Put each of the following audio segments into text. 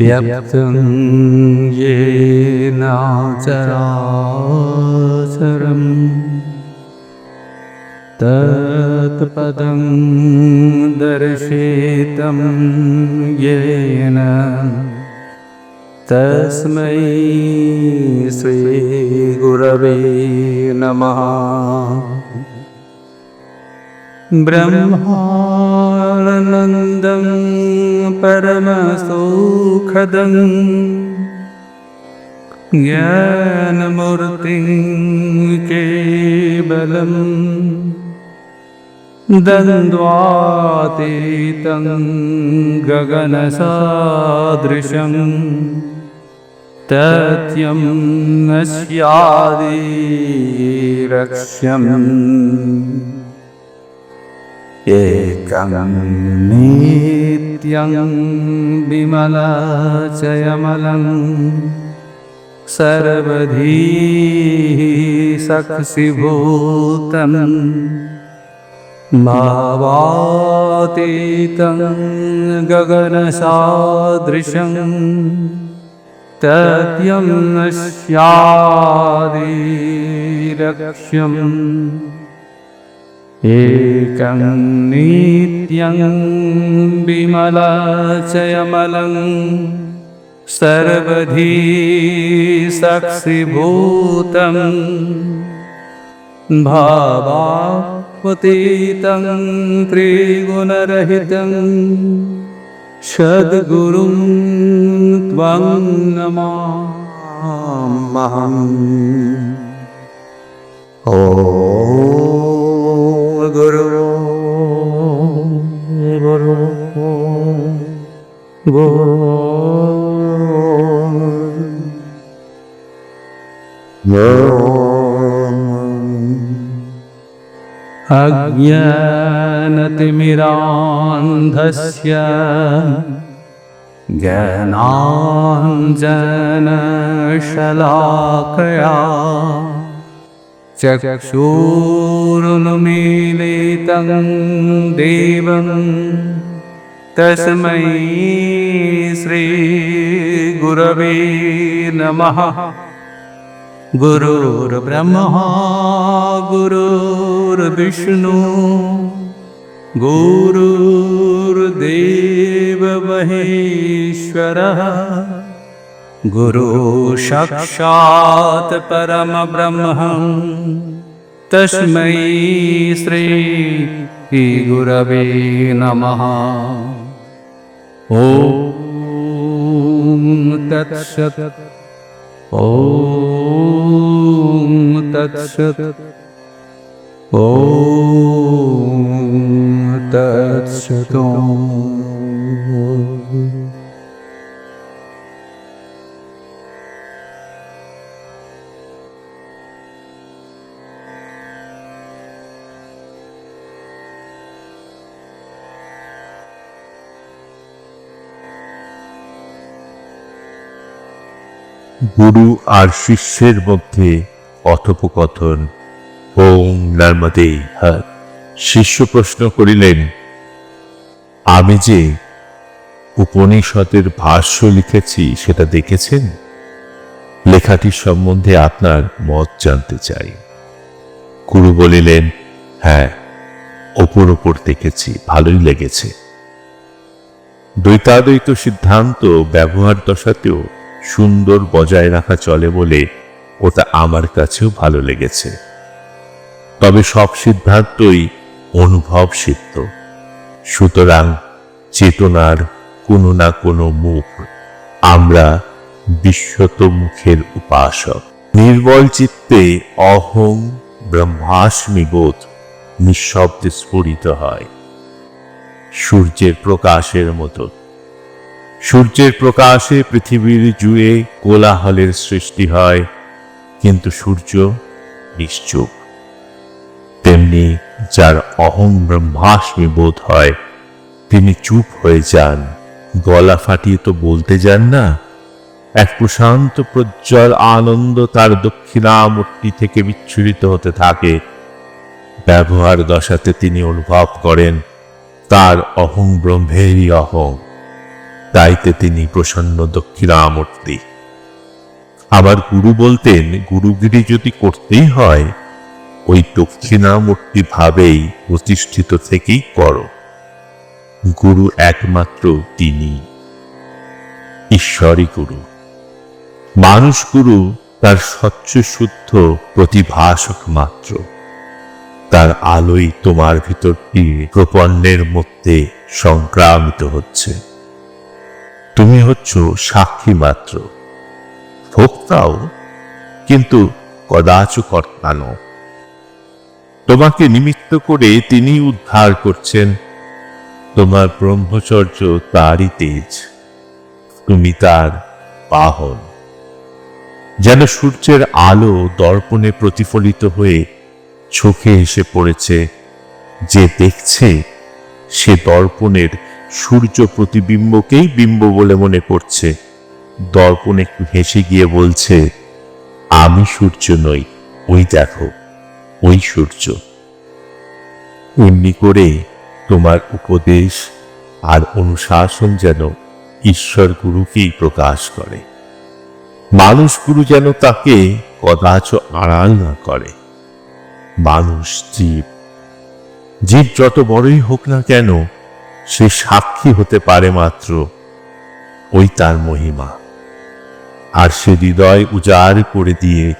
व्यक्तं येन तत्पदं दर्शितं येन तस्मै श्रीगुरवे नमः ब्रह्मानन्दं परमसौखदं ज्ञानमूर्तिं केवलम् बलं गगनसादृशम् तत्यं तथ्यं न स्यादिरक्ष्यम्। एकं नित्यं विमलचयमलं सर्वधी साक्षिभूतं भावातीतं गगनसादृशम् तत्यं नश्यादिरक्ष्यम् एकं नित्यं विमलचयमलं सर्वधी साक्षिभूतं भावापतीतं त्रिगुणरहितं सद्गुरुं त्वं नमामहम् ॐ गुरु अज्ञानतिमिरान्धस्य ज्ञानाञ्जनशलाकया चक्षूरुन्मीलितं देवं। तस्मै श्रीगुरवे नमः। गुरुर्ब्रह्मा गुरुर्विष्णु गुरुर्देव महेश्वरः गुरु साक्षात् परमब्रह्मम् तस्मै श्री गुरवे नमः। ॐ तत्सत्। ॐ तत्सत्। ॐ तत्सत् গুরু আর শিষ্যের মধ্যে কথোপকথন। ওম নর্মদে হর। শিষ্য প্রশ্ন করিলেন, আমি যে উপনিষদের ভাষ্য লিখেছি, সেটা দেখেছেন? লেখাটির সম্বন্ধে আপনার মত জানতে চাই। গুরু বলিলেন হ্যাঁ ওপর ওপর দেখেছি, ভালোই লেগেছে। দ্বৈতাদ্বৈত সিদ্ধান্ত ব্যবহার দশাতেও সুন্দর বজায় রাখা চলে বলে ওটা আমার কাছেও ভালো লেগেছে। তবে সব সিদ্ধান্তই অনুভব সিদ্ধ। সুতরাং চেতনার কোনো না কোনো মুখ আমরা বিশ্বত মুখের উপাসক। নির্বল চিত্তে অহং ব্রহ্মাস্মি বোধ নিঃশব্দে স্ফুরিত হয়। সূর্যের প্রকাশের মতো সূর্যের প্রকাশে পৃথিবীর জুড়ে কোলাহলের সৃষ্টি হয়, কিন্তু সূর্য নিশ্চুপ। তেমনি যার অহং ব্রহ্মাস্মি বোধ হয়, তিনি চুপ হয়ে যান। গলা ফাটিয়ে তো বলতে যান না, এক প্রশান্ত প্রজ্জ্বল আনন্দ তার দক্ষিণামূর্তি থেকে বিচ্ছুরিত হতে থাকে। ব্যবহার দশাতে তিনি অনুভব করেন, তার অহং ব্রহ্মেরই অহং। তাইতে তিনি প্রসন্ন দক্ষিণামূর্তি। আবার গুরু বলতেন, গুরুগিরি যদি করতেই হয়, ওই দক্ষিণামূর্তি ভাবেই প্রতিষ্ঠিত থেকেই করো। গুরু একমাত্র তিনি। ঈশ্বরই গুরু। মানুষ গুরু তার স্বচ্ছ শুদ্ধ প্রতিভাসক মাত্র। তার আলোই তোমার ভিতরটি প্রপন্নের মধ্যে সংক্রামিত হচ্ছে। তুমি হচ্ছ সাক্ষী মাত্র। ভোক্তাও কিন্তু কদাচ কর্তা তোমাকে নিমিত্ত করে তিনি উদ্ধার করছেন। তোমার ব্রহ্মচর্য তারই তেজ। তুমি তার বাহন। যেন সূর্যের আলো দর্পণে প্রতিফলিত হয়ে চোখে এসে পড়েছে। যে দেখছে সে দর্পণের সূর্য প্রতিবিম্বকেই বিম্ব বলে মনে করছে। দর্পণ একটু হেসে গিয়ে বলছে, আমি সূর্য নই, ওই দেখো, ওই সূর্য। এমনি করে তোমার উপদেশ আর অনুশাসন যেন ঈশ্বর গুরুকেই প্রকাশ করে। মানুষ গুরু যেন তাকে কদাচ আড়াল না করে। মানুষ জীব। জীব যত বড়ই হোক না কেন সে সাক্ষী হতে পারে মাত্র ওই তার মহিমা। আর সে হৃদয় উজাড় করে দিয়ে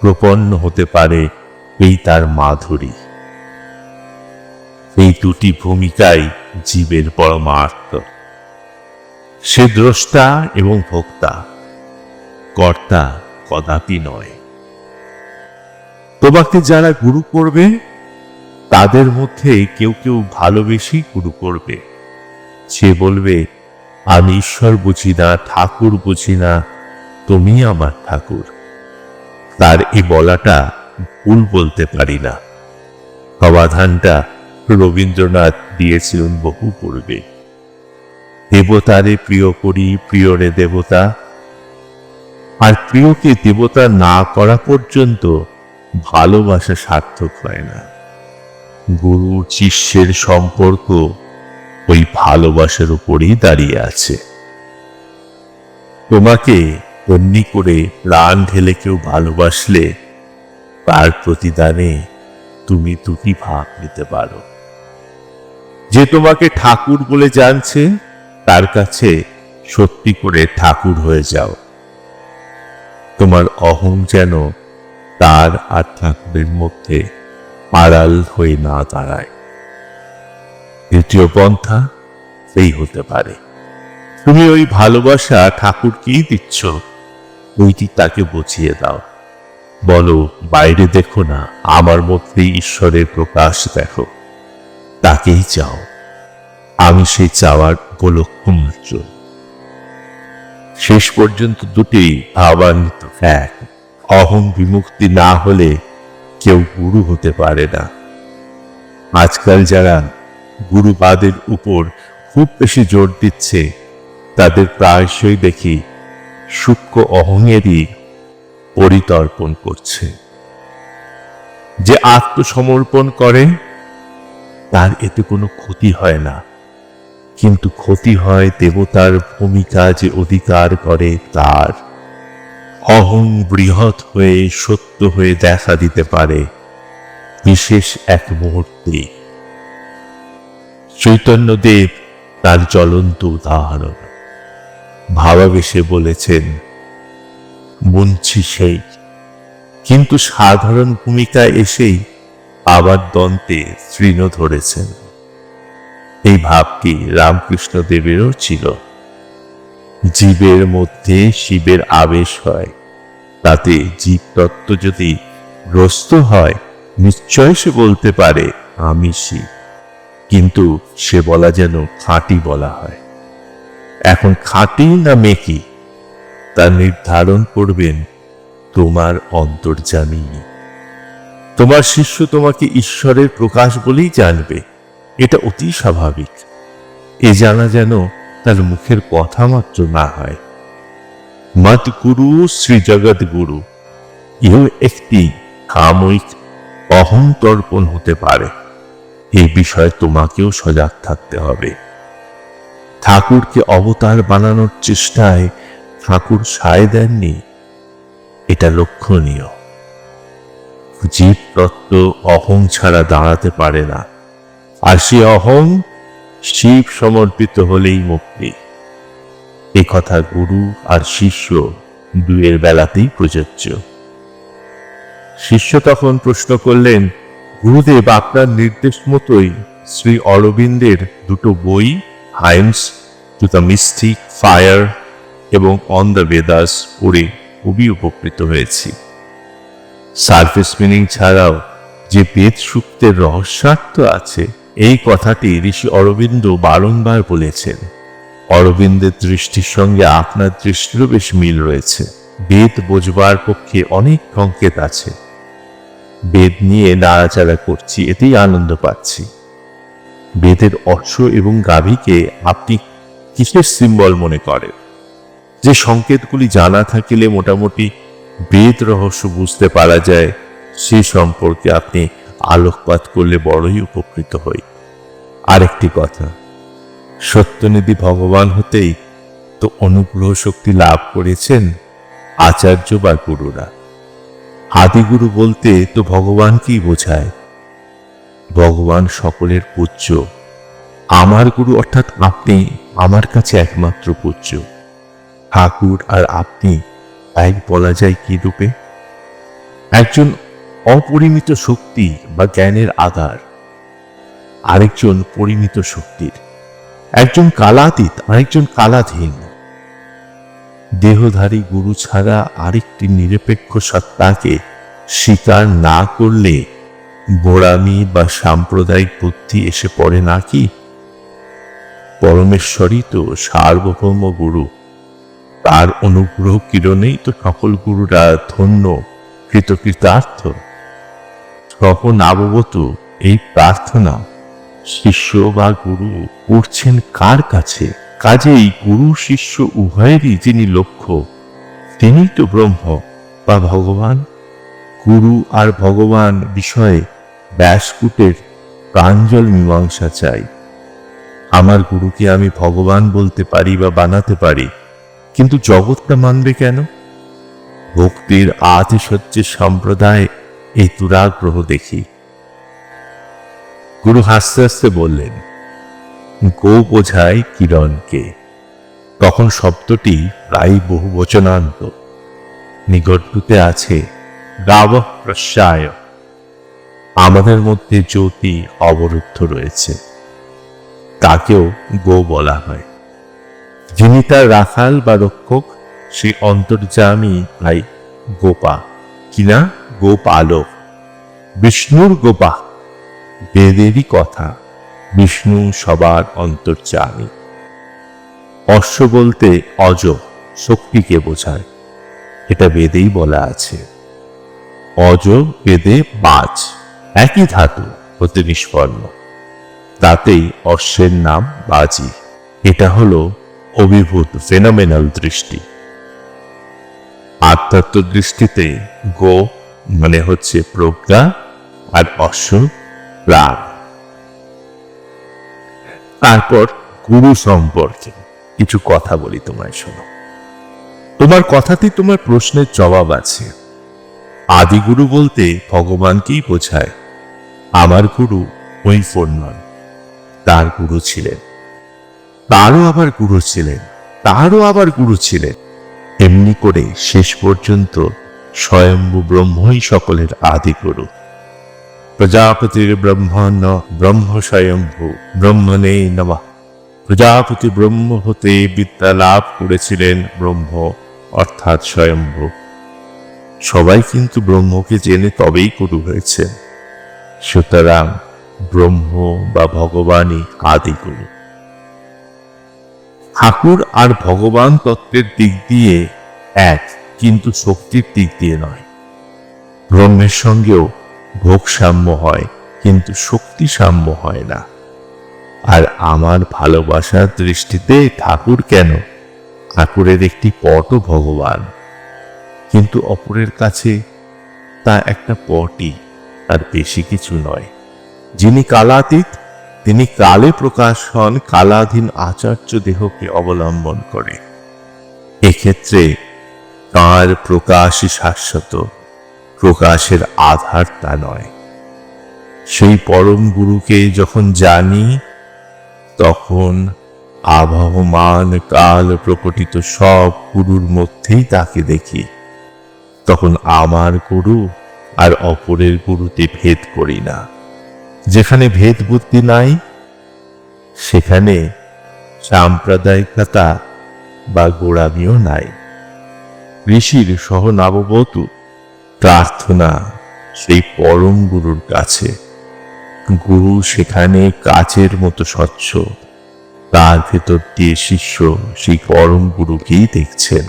প্রপন্ন হতে পারে এই তার মাধুরী। এই দুটি ভূমিকাই জীবের পরমার্থ। সে দ্রষ্টা এবং ভোক্তা, কর্তা কদাপি নয়। তোমাকে যারা গুরু করবে তাদের মধ্যে কেউ কেউ ভালোবেসেই গুরু করবে। সে বলবে, আমি ঈশ্বর বুঝি না, ঠাকুর বুঝি না, তুমি আমার ঠাকুর। তার এই বলাটা ভুল বলতে পারি না। সমাধানটা রবীন্দ্রনাথ দিয়েছিলেন বহু পূর্বে। দেবতারে প্রিয় করি প্রিয় রে দেবতা। আর প্রিয়কে দেবতা না করা পর্যন্ত ভালোবাসা সার্থক হয় না। গুরু শিষ্যের সম্পর্ক ওই ভালোবাসার উপরেই দাঁড়িয়ে আছে। তোমাকে অমনি করে প্রাণ ঢেলে কেউ ভালোবাসলে তার প্রতিদানে তুমি দুটি ভাগ নিতে পারো। যে তোমাকে ঠাকুর বলে জানছে, তার কাছে সত্যি করে ঠাকুর হয়ে যাও। তোমার অহং যেন তার আর ঠাকুরের মধ্যে আড়াল হয়ে না দাঁড়ায়। দ্বিতীয় পন্থা সেই হতে পারে। তুমি ওই ভালোবাসা ঠাকুরকেই দিচ্ছ ওইটি তাকে বুঝিয়ে দাও। বলো, বাইরে দেখো না, আমার মধ্যে ঈশ্বরের প্রকাশ দেখো। তাকেই চাও। আমি সেই চাওয়ার উপলক্ষ মাত্র। শেষ পর্যন্ত দুটি ভাবান্বিত এক। অহং বিমুক্তি না হলে কেউ গুরু হতে পারে না। আজকাল যারা গুরুবাদের উপর খুব বেশি জোর দিচ্ছে, তাদের প্রায়শই দেখি সূক্ষ্ম অহংয়েরই পরিতর্পণ করছে। যে আত্মসমর্পণ করে, তার এতে কোনো ক্ষতি হয় না। কিন্তু ক্ষতি হয় দেবতার ভূমিকা যে অধিকার করে তার। অহং বৃহৎ হয়ে সত্য হয়ে দেখা দিতে পারে। বিশেষ এক মুহূর্তে। চৈতন্যদেব তার জ্বলন্ত উদাহরণ। ভাবাবেশে বলেছেন মুন্সি সেই। কিন্তু সাধারণ ভূমিকায় এসেই আবার দন্তে তৃণ ধরেছেন। এই ভাবটি রামকৃষ্ণ দেবেরও ছিল। জীবের মধ্যে শিবের আবেশ হয়। তাতে জীব তত্ত্ব যদি গ্রস্ত হয়, নিশ্চয় সে বলতে পারে, আমি শিব। কিন্তু সে বলা যেন খাঁটি বলা হয়। এখন খাঁটি না মেকি, তা নির্ধারণ করবেন তোমার অন্তর্জামী তোমার শিষ্য তোমাকে ঈশ্বরের প্রকাশ বলেই জানবে। এটা অতি স্বাভাবিক। এ জানা যেন তার মুখের কথা মাত্র না হয়। মত গুরু শ্রী জগৎ গুরু ইহ একটি কাময়িক অহংতর্পণ হতে পারে। এই বিষয়ে তোমাকেও সজাগ থাকতে হবে। ঠাকুরকে অবতার বানানোর চেষ্টায় ঠাকুর সায় দেননি, এটা লক্ষণীয়। জীব তত্ত্ব অহং ছাড়া দাঁড়াতে পারে না। আর সে অহং শিব সমর্পিত হলেই মুক্তি। এ কথা গুরু আর শিষ্য দুয়ের বেলাতেই প্রযোজ্য। শিষ্য তখন প্রশ্ন করলেন, গুরুদেব, আপনার নির্দেশ মতোই শ্রী অরবিন্দের দুটো বই, hymns to the mystic fire এবং অন দ্য বেদাস পড়ে খুবই উপকৃত হয়েছি। সারফেস মিনিং ছাড়াও যে বেদ সূক্তের রহস্যার্থ আছে এই কথাটি ঋষি অরবিন্দ বারংবার বলেছেন। অরবিন্দের দৃষ্টির সঙ্গে আপনার দৃষ্টিরও বেশ মিল রয়েছে। বেদ বোঝবার পক্ষে অনেক সংকেত আছে। বেদ নিয়ে নাড়াচাড়া করছি, এতেই আনন্দ পাচ্ছি। বেদের অশ্ব এবং গাভীকে আপনি কিসের সিম্বল মনে করেন? যে সংকেতগুলি জানা থাকিলে মোটামুটি বেদ রহস্য বুঝতে পারা যায়, সে সম্পর্কে আপনি আলোকপাত করলে বড়ই উপকৃত হই। আরেকটি কথা, সত্যনিধি ভগবান হতেই তো অনুগ্রহ শক্তি লাভ করেছেন আচার্য বা গুরুরা। আদিগুরু বলতে তো ভগবানকেই বোঝায়? ভগবান সকলের পূজ্য। আমার গুরু অর্থাৎ আপনি আমার কাছে একমাত্র পূজ্য। ঠাকুর আর আপনি এক বলা যায় কি রূপে? একজন অপরিমিত শক্তি বা জ্ঞানের আধার। আরেকজন পরিমিত শক্তির। একজন কালাতীত, আরেকজন কালাধীন। দেহধারী গুরু ছাড়া আরেকটি নিরপেক্ষ সত্তাকে স্বীকার না করলে গোড়ামি বা সাম্প্রদায়িক বুদ্ধি এসে পড়ে নাকি? পরমেশ্বরই তো সার্বভৌম গুরু। তার অনুগ্রহ কিরণেই তো সকল গুরুরা ধন্য, কৃতকৃতার্থ। তখন আববত এই প্রার্থনা শিষ্য বা গুরু করছেন কার কাছে? কাজেই গুরু শিষ্য উভয়েরই যিনি লক্ষ্য তিনি তো ব্রহ্ম। বা ভগবান? গুরু আর ভগবান বিষয়ে ব্যাসকুটের প্রাঞ্জল মীমাংসা চাই। আমার গুরুকে আমি ভগবান বলতে পারি বা বানাতে পারি, কিন্তু জগৎটা মানবে কেন? ভক্তির আতিশয্যের সম্প্রদায় এই দুরাগ্রহ দেখি। গুরু হাসতে হাসতে বললেন, গো বোঝায় কিরণকে। তখন শব্দটি প্রায় বহু বচনান্ত। নিগড্ডুতে আছে, গাব প্রশ্যায় আমাদের মধ্যে জ্যোতি অবরুদ্ধ রয়েছে। তাকেও গো বলা হয়। যিনি তার রাখাল বা রক্ষক সে অন্তর্যামী ভাই গোপা। কিনা গোপালক। বিষ্ণুর গোপা। বেদেরই কথা। বিষ্ণু সবার অন্তর্যামী। অশ্ব বলতে অজ, শক্তিকে বোঝায়। এটা বেদেই বলা আছে। অজ, বেদে বাজ। একই ধাতু হতে নিষ্পন্ন। তাতেই অশ্বের নাম বাজি। এটা হলো অভিভূত ফেনোমেনাল দৃষ্টি। আধ্যাত্ম দৃষ্টিতে গো মানে হচ্ছে প্রজ্ঞা আর অশ্ব প্রাণ তারপর গুরু সম্পর্কে কিছু কথা বলি তোমায় শোনো। তোমার কথাতেই তোমার প্রশ্নের জবাব আছে। আদিগুরু বলতে ভগবানকেই বোঝায়, আমার গুরু ওই ফোন নন, তার গুরু ছিলেন। তারও আবার গুরু ছিলেন, তারও আবার গুরু ছিলেন। এমনি করে শেষ পর্যন্ত স্বয়ম্ভু ব্রহ্মই সকলের আদি গুরু প্রজাপতির ব্রহ্মণ ব্রহ্ম স্বয়ম্ভু ব্রহ্মণে নমঃ। প্রজাপতি ব্রহ্ম হতে বিদ্যা লাভ করেছিলেন ব্রহ্ম, অর্থাৎ স্বয়ম্ভু। সবাই কিন্তু ব্রহ্মকে জেনে তবেই গুরু হয়েছে। সুতরাং ব্রহ্ম বা ভগবানই আদি গুরু ঠাকুর আর ভগবান তত্ত্বের দিক দিয়ে এক। কিন্তু শক্তির দিক দিয়ে নয়। ব্রহ্মের সঙ্গেও ভোগ সাম্য হয়, কিন্তু শক্তি সাম্য হয় না। আর আমার ভালোবাসার দৃষ্টিতে ঠাকুর কেন? ঠাকুরের একটি পটও ভগবান। কিন্তু অপরের কাছে তা একটা পটই, আর বেশি কিছু নয়। যিনি কালাতীত, তিনি কালে প্রকাশ হন, কালাধীন আচার্য দেহকে অবলম্বন করে। এক্ষেত্রে তাঁর প্রকাশই শাশ্বত, প্রকাশের আধার তা নয়। সেই পরম গুরুকে যখন জানি, তখন আবহমান কাল প্রকটিত সব গুরুর মধ্যেই তাকে দেখি। তখন আমার গুরু আর অপরের গুরুতে ভেদ করি না। যেখানে ভেদ বুদ্ধি নাই, সেখানে সাম্প্রদায়িকতা বা গোড়ামিও নাই। ঋষির সহ নববধূ প্রার্থনা সেই পরম গুরুর কাছে। গুরু সেখানে কাচের মতো স্বচ্ছ। তার ভেতর দিয়ে শিষ্য সেই পরম গুরুকেই দেখছেন।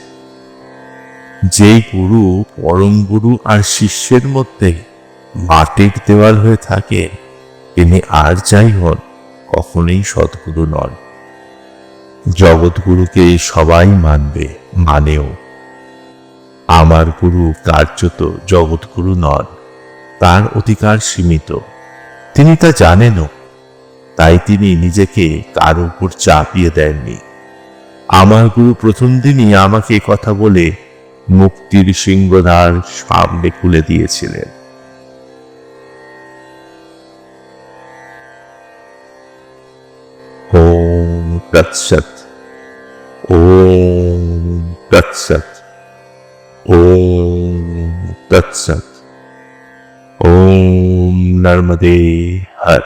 যেই গুরু পরম গুরু আর শিষ্যের মধ্যে মাটির দেওয়াল হয়ে থাকে, তিনি আর যাই হন, কখনোই সদ্গুরু নন। জগৎগুরুকে সবাই মানবে, মানেও। আমার গুরু কার্যত জগৎগুরু নন, তার অধিকার সীমিত। তিনি তা জানেনও, তাই তিনি নিজেকে কার উপর চাপিয়ে দেননি। আমার গুরু প্রথম দিনই আমাকে কথা বলে মুক্তির সিংহদ্বার সামনে খুলে দিয়েছিলেন। ওম তৎসৎ ওম তৎসৎ। ওম তৎসৎ ওম নর্মদে হর